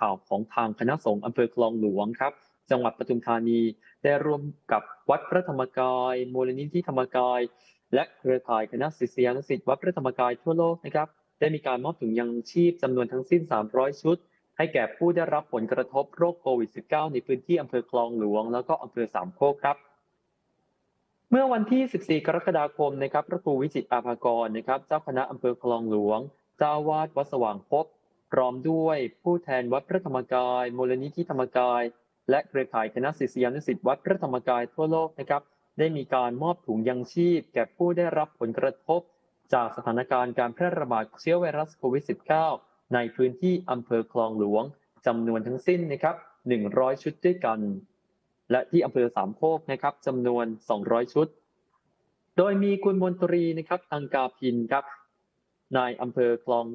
ข่าวของทางคณะสงฆ์อำเภอคลองหลวงครับ จังหวัดปทุมธานีได้ร่วมกับวัดพระธรรมกายมูลนิธิธรรมกาย และเครือข่ายคณะศิษยานุศิษย์วัดพระธรรมกายทั่วโลกนะครับ ได้มีการมอบถุงยังชีพจำนวนทั้งสิ้น 300 ชุด ให้แก่ผู้ได้รับผลกระทบโรคโควิด -19 ในพื้นที่อำเภอคลองหลวง แล้วก็อำเภอสามโคกครับเมื่อวันที่ 14 กรกฎาคมนะครับ พระครูวิจิตอาภากรนะครับ เจ้าคณะอำเภอคลองหลวง เจ้าวาดวัดสว่างพบ ร้อมด้วยผู้แทนวัดพระธรรมกาย มูลนิธิธรรมกาย และเครือข่ายคณะศิษยานุศิษย์วัดพระธรรมกายทั่วโลกนะครับ ได้มีการมอบถุงยังชีพ แก่ผู้ได้รับผลกระทบ จากสถานการณ์การแพร่ระบาดเชื้อไวรัสโควิด -19 ในพื้นที่อำเภอคลองหลวงจำนวนทั้งสิ้นนะครับ100 ชุดด้วยกัน และที่อำเภอสามโคกนะครับจำนวน 200 ชุด โดยมีคุณมนตรีนะครับอังกาพินครับนายอำเภอคลอง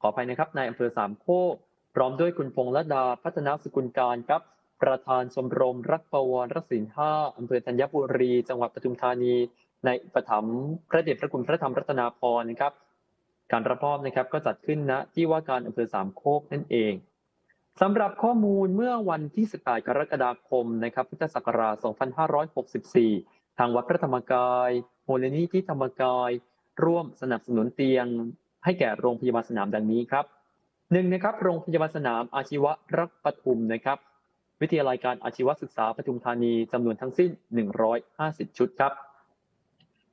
ขออภัยนะครับนายอำเภอสามโคกพร้อมด้วยคุณพงษ์ละดาพัฒนาสกุลการครับ ประธานชมรมรักปวรรักศีลห้าอำเภอธัญบุรี จังหวัดปทุมธานีในอุปถัมพระเดชพระคุณพระธรรมรัตนาพรนะครับ การรับมอบนะครับก็จัดขึ้นณที่ว่าการอำเภอสามโคกนั่นเองสำหรับข้อมูลเมื่อวันที่ 18 กรกฎาคมนะครับพุทธศักราช 2564 ทางวัดพระธรรมกาย โมูลนิธิธรรมกาย ร่วมสนับสนุนเตียง ให้แก่โรงพยาบาลสนามดังนี้ครับหนึ่งนะครับโรงพยาบาลสนามอาชีวรักปทุมนะครับวิทยาลัยการอาชีวศึกษาปทุมธานีจำนวนทั้งสิ้น 150 ชุดครับ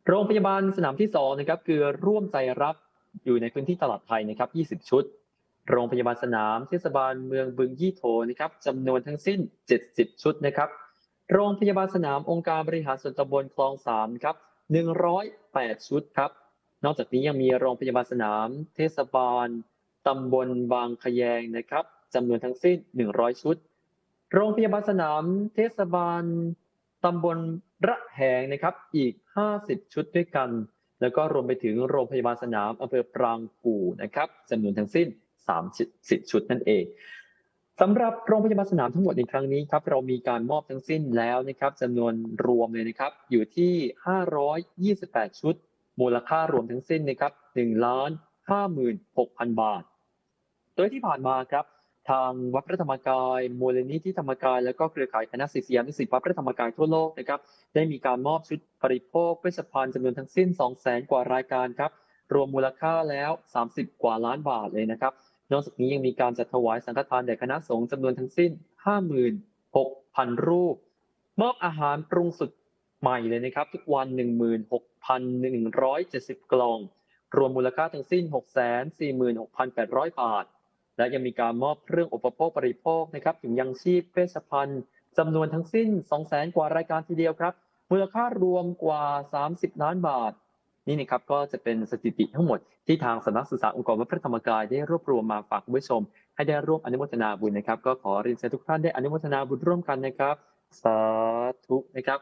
โรงพยาบาลสนามที่2นะครับคือร่วมใจรับอยู่ในพื้นที่ตลาดไทยนะครับ 20 ชุด โรงพยาบาลสนามเทศบาลเมืองบึงยี่โถนะครับจำนวนทั้งสิ้น 70 ชุดนะครับ โรงพยาบาลสนามองค์การบริหารส่วนตำบลคลองสามครับ 108 ชุดครับ นอกจากนี้ยังมีโรงพยาบาลสนาม เทศบาลตำบลบางขยงนะครับจำนวนทั้งสิ้น 100 ชุด โรงพยาบาลสนาม เทศบาลตำบลระแหงนะครับอีก 50 ชุดด้วยกัน แล้วก็รวมไปถึงโรงพยาบาลสนามอำเภอปรางกู่นะครับจำนวนทั้งสิ้น 30 ชุดนั่นเองสำหรับโรงพยาบาลสนามทั้งหมดในครั้งนี้ครับเรามีการมอบทั้งสิ้นแล้วนะครับจำนวนรวมเลยนะครับอยู่ที่ 528 ชุด มูลค่ารวมทั้งสิ้นนะครับ1ล้าน56,000บาท โดยที่ผ่านมาครับทางวัดพระธรรมกาย มูลนิธิธรรมกาย และก็เครือข่ายคณะศิษยานุศิษย์วัดพระธรรมกายทั่วโลกนะครับ ได้มีการมอบชุดบริโภคเวชภัณฑ์จำนวนทั้งสิ้น 200,000กว่ารายการครับ รวมมูลค่าแล้ว 30 กว่าล้านบาทเลยนะครับ นอกจากนี้ยังมีการจัดถวายสังฆทานแด่คณะสงฆ์จำนวนทั้งสิ้น 56,000 รูป มอบอาหารปรุงสุด ใหม่เลยนะครับ ทุกวัน 16,170 กล่อง รวมมูลค่าทั้งสิ้น 646,800 บาท และยังมีการมอบเครื่องอุปโภคบริโภคนะครับถึงยังชีพเวชภัณฑ์จำนวนทั้งสิ้น 200,000 กว่ารายการทีเดียวครับ มูลค่ารวมกว่า 30 ล้านบาท นี่นะครับก็จะเป็นสถิติทั้งหมดที่ทางสำนักศึกษาองค์กรวัดพระธรรมกายได้รวบรวมมาฝากคุณผู้ชม ให้ได้ร่วมอนุโมทนาบุญนะครับ ก็ขอเรียนเชิญทุกท่านได้อนุโมทนาบุญร่วมกันนะครับ สาธุนะครับ